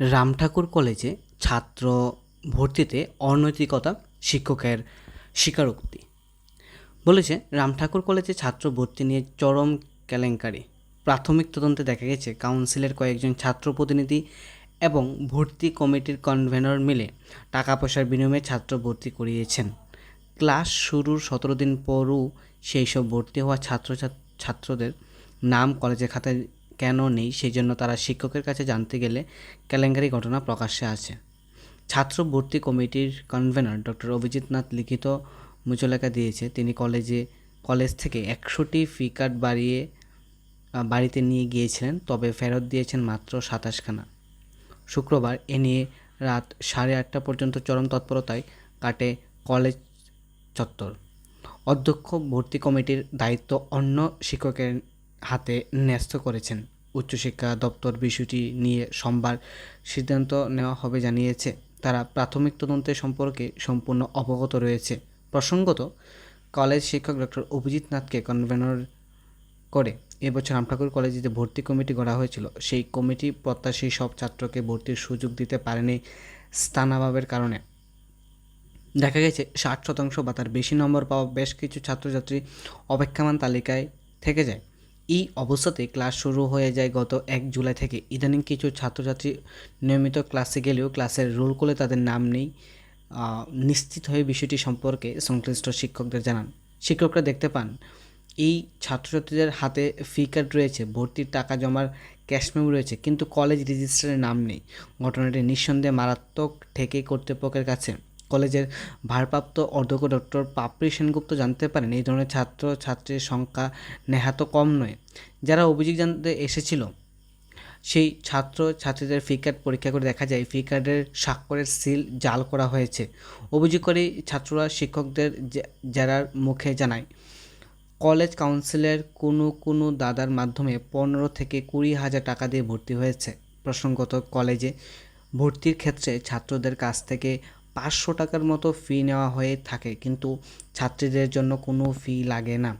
রামঠাকুর কলেজে ছাত্র ভর্তিতে অনৈতিকতা শিক্ষকের স্বীকারোক্তি। বলেছে রামঠাকুর কলেজে ছাত্র ভর্তি নিয়ে চরম কেলেঙ্কারি। প্রাথমিক তদন্তে দেখা গেছে, কাউন্সিলের কয়েকজন ছাত্র প্রতিনিধি এবং ভর্তি কমিটির কনভেনর মিলে টাকা পয়সার বিনিময়ে ছাত্র ভর্তি করিয়েছেন। ক্লাস শুরুর সতেরো দিন পরও সেই সব ভর্তি হওয়া ছাত্র ছাত্রদের নাম কলেজের খাতায় কেন নেই সেই জন্য তারা শিক্ষকের কাছে জানতে গেলে কেলেঙ্কারি ঘটনা প্রকাশ্যে আছে। ছাত্র ভর্তি কমিটির কনভেনর ডক্টর অভিজিৎ নাথ লিখিত মুচলেখা দিয়েছে, তিনি কলেজে কলেজ থেকে একশোটি ফি কার্ড বাড়িয়ে বাড়িতে নিয়ে গিয়েছিলেন, তবে ফেরত দিয়েছেন মাত্র সাতাশখানা। শুক্রবার এ নিয়ে রাত সাড়ে আটটা পর্যন্ত চরম তৎপরতায় কাটে কলেজ চত্বর। অধ্যক্ষ ভর্তি কমিটির দায়িত্ব অন্য শিক্ষকের হাতে ন্যস্ত করেছেন। উচ্চশিক্ষা দপ্তর বিষয়টি নিয়ে সোমবার সিদ্ধান্ত নেওয়া হবে জানিয়েছে। তারা প্রাথমিক তদন্তের সম্পর্কে সম্পূর্ণ অবগত রয়েছে। প্রসঙ্গত, কলেজ শিক্ষক ডক্টর অভিজিৎ নাথকে কনভেনর করে এবছর রামঠাকুর কলেজে যে ভর্তি কমিটি গড়া হয়েছিল, সেই কমিটি প্রত্যাশী সব ছাত্রকে ভর্তির সুযোগ দিতে পারেনি স্থানাভাবের কারণে। দেখা গেছে, ষাট শতাংশ বা তার বেশি নম্বর পাওয়া বেশ কিছু ছাত্রছাত্রী অপেক্ষামান তালিকায় থেকে যায়। এই অবস্থাতে ক্লাস শুরু হয়ে যায় গত এক জুলাই থেকে। ইদানিং কিছু ছাত্রছাত্রী নিয়মিত ক্লাসে গেলেও ক্লাসের রোল করে তাদের নাম নেই। নিশ্চিত হয়ে বিষয়টি সম্পর্কে সংশ্লিষ্ট শিক্ষকদের জানান। শিক্ষকরা দেখতে পান, এই ছাত্রছাত্রীদের হাতে ফি কার্ড রয়েছে, ভর্তির টাকা জমার ক্যাশ মেমো রয়েছে, কিন্তু কলেজ রেজিস্টারে নাম নেই। ঘটনাটি নিঃসন্দেহে মারাত্মক ঠেকে কর্তৃপক্ষের কাছে। কলেজের ভারপ্রাপ্ত অধ্যক্ষ ডক্টর পাপড়ি সেনগুপ্ত জানতে পারেন, এই ধরনের ছাত্র ছাত্রীর সংখ্যা নেহাত কম নয়। যারা অভিযোগ জানতে এসেছিল, সেই ছাত্র ছাত্রীদের ফি কার্ড পরীক্ষা করে দেখা যায়, ফি কার্ডের স্বাক্ষরের সিল জাল করা হয়েছে। অভিযোগ করে ছাত্ররা শিক্ষকদের যারার মুখে জানায়, কলেজ কাউন্সিলের কোনো কোনো দাদার মাধ্যমে পনেরো থেকে কুড়ি হাজার টাকা দিয়ে ভর্তি হয়েছে। প্রসঙ্গত, কলেজে ভর্তির ক্ষেত্রে ছাত্রদের কাছ থেকে পাঁচশো টাকার মতো ফি নেওয়া হয়ে থাকে। কিন্তু ছাত্রীদের জন্য কোনো ফি লাগে না।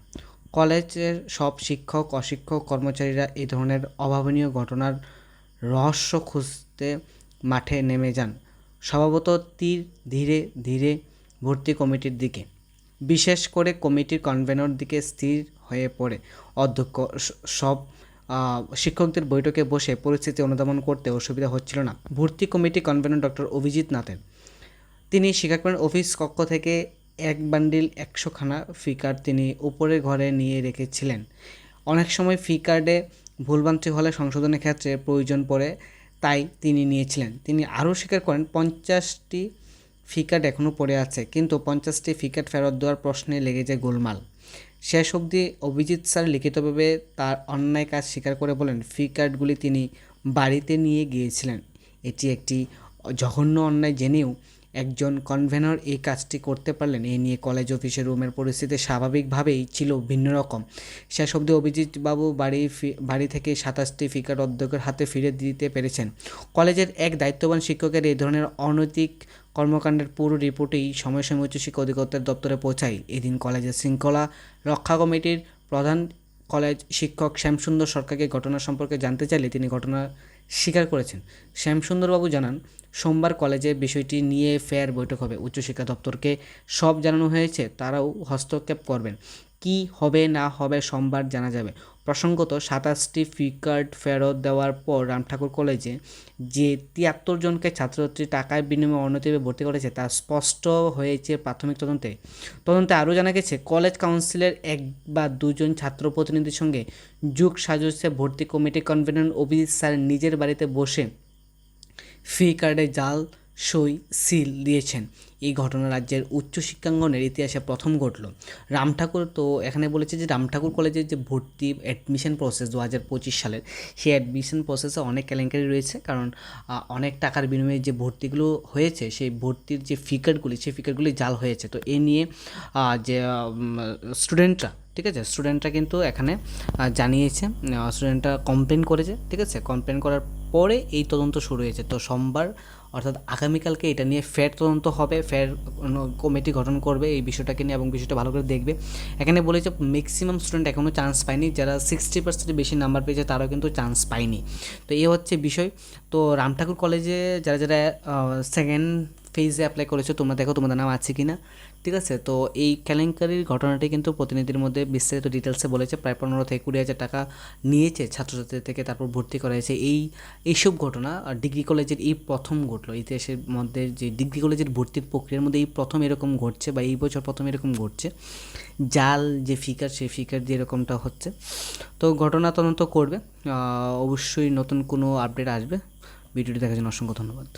কলেজের সব শিক্ষক, অশিক্ষক, কর্মচারীরা এই ধরনের অভাবনীয় ঘটনার রহস্য খুঁজতে মাঠে নেমে যান। স্বভাবত তীর ধীরে ধীরে ভর্তি কমিটির দিকে। বিশেষ করে কমিটির কনভেনর দিকে স্থির হয়ে পড়ে। অধ্যক্ষ সব শিক্ষকদের বৈঠকে বসে পরিস্থিতি অনুধাবন করতে অসুবিধা হচ্ছিল না। ভর্তি কমিটি কনভেনর ডক্টর অভিজিৎ নাথের। তিনি স্বীকার করেন, অফিস কক্ষ থেকে এক বান্ডিল একশোখানা ফি কার্ড তিনি উপরের ঘরে নিয়ে রেখেছিলেন। অনেক সময় ফি কার্ডে ভুলভ্রান্তি হলে সংশোধনের ক্ষেত্রে প্রয়োজন পড়ে, তাই তিনি নিয়েছিলেন। তিনি আরও স্বীকার করেন, পঞ্চাশটি ফি কার্ড এখনও পড়ে আছে, কিন্তু পঞ্চাশটি ফি কার্ড ফেরত দেওয়ার প্রশ্নে লেগে যায় গোলমাল। শেষ অবধি অভিজিৎ স্যার লিখিতভাবে তার অন্যায় কাজ স্বীকার করে বলেন, ফি কার্ডগুলি তিনি বাড়িতে নিয়ে গিয়েছিলেন। এটি একটি জঘন্য অন্যায় জেনেও একজন কনভেনর এই কাজটি করতে পারলেন। এই নিয়ে কলেজ অফিসের রুমের পরিস্থিতি স্বাভাবিকভাবেই ছিল ভিন্ন রকম। শেষ অবধি অভিজিৎ বাবু বাড়ি বাড়ি থেকে সাতাশটি ফিকার অধ্যক্ষের হাতে ফিরে দিতে পেরেছেন। কলেজের এক দায়িত্ববান শিক্ষকের এই ধরনের অনৈতিক কর্মকাণ্ডের পুরো রিপোর্টেই সময় সময় উচ্চশিক্ষা অধিকর্তার দপ্তরে পৌঁছায়। এদিন কলেজের শৃঙ্খলা রক্ষা কমিটির প্রধান কলেজ শিক্ষক শ্যামসুন্দর সরকারকে ঘটনা সম্পর্কে জানতে চাইলে তিনি ঘটনা স্বীকার করেছেন। শ্যামসুন্দরবাবু জানান, সোমবার কলেজে বিষয়টি নিয়ে ফের বৈঠক হবে। উচ্চশিক্ষা দপ্তরকে সব জানানো হয়েছে, তারাও হস্তক্ষেপ করবেন। কি হবে, না হবে সোমবার জানা যাবে। প্রসঙ্গত, সাতাশটি ফি কার্ড ফেরত দেওয়ার পর রামঠাকুর কলেজে যে তিয়াত্তর জনকে ছাত্রছাত্রী টাকার বিনিময়ে অন্যতিভাবে ভর্তি করেছে তা স্পষ্ট হয়েছে প্রাথমিক তদন্তে। তদন্তে আরও জানা গেছে, কলেজ কাউন্সিলের এক বা দুজন ছাত্র প্রতিনিধির সঙ্গে যুগ সাজসে ভর্তি কমিটি কনভেনর অভিজিৎ স্যার নিজের বাড়িতে বসে ফি কার্ডে জাল সই, সিল দিয়েছেন। এই ঘটনা রাজ্যের উচ্চশিক্ষাঙ্গনের ইতিহাসে প্রথম ঘটল। রামঠাকুর তো এখানে বলেছে যে রামঠাকুর কলেজের যে ভর্তি অ্যাডমিশন প্রসেস দু হাজার পঁচিশ সালের, সেই অ্যাডমিশন প্রসেসে অনেক কেলেঙ্কারি রয়েছে। কারণ অনেক টাকার বিনিময়ে যে ভর্তিগুলো হয়েছে, সেই ভর্তির যে ফিকারগুলি, সেই ফিকারগুলি জাল হয়েছে। তো এ নিয়ে যে স্টুডেন্টরা ঠিক আছে? স্টুডেন্টরা কিন্তু এখানে জানিয়েছে স্টুডেন্টরা কমপ্লেন করেছে, ঠিক আছে? কমপ্লেন করার পরে এই তদন্ত শুরু হয়েছে। তো সোমবার অর্থাৎ আগামীকালকে এটা নিয়ে ফের তদন্ত হবে, ফের কমিটি গঠন করবে এই বিষয়টাকে নিয়ে এবং বিষয়টা ভালো করে দেখবে। এখানে বলেছে ম্যাক্সিমাম স্টুডেন্ট এখনও চান্স পায়নি, যারা সিক্সটি পার্সেন্টের বেশি নাম্বার পেয়েছে তারাও কিন্তু চান্স পায়নি। তো এ হচ্ছে বিষয়। তো রাম ঠাকুর কলেজে যারা যারা সেকেন্ড ফেজে অ্যাপ্লাই করেছ, তোমরা দেখো তোমাদের নাম আছে কি না ঠিক আছে? তো এই কেলেঙ্কারির ঘটনাটি কিন্তু প্রতিনিধির মধ্যে বিস্তারিত ডিটেলসে বলেছে। প্রায় পনেরো থেকে কুড়ি হাজার টাকা নিয়েছে ছাত্রছাত্রী থেকে তারপর ভর্তি করা হয়েছে। এই, এইসব ঘটনা ডিগ্রি কলেজের এই প্রথম ঘটলো, ইতিহাসের মধ্যে যে ডিগ্রি কলেজের ভর্তির প্রক্রিয়ার মধ্যে এই প্রথম এরকম ঘটছে বা এই বছর প্রথম এরকম ঘটছে। জাল যে ফিকার সেই ফিকার দিয়ে এরকমটা হচ্ছে। তো ঘটনা তদন্ত করবে। অবশ্যই নতুন কোনো আপডেট আসবে। ভিডিওটি দেখার জন্য অসংখ্য ধন্যবাদ।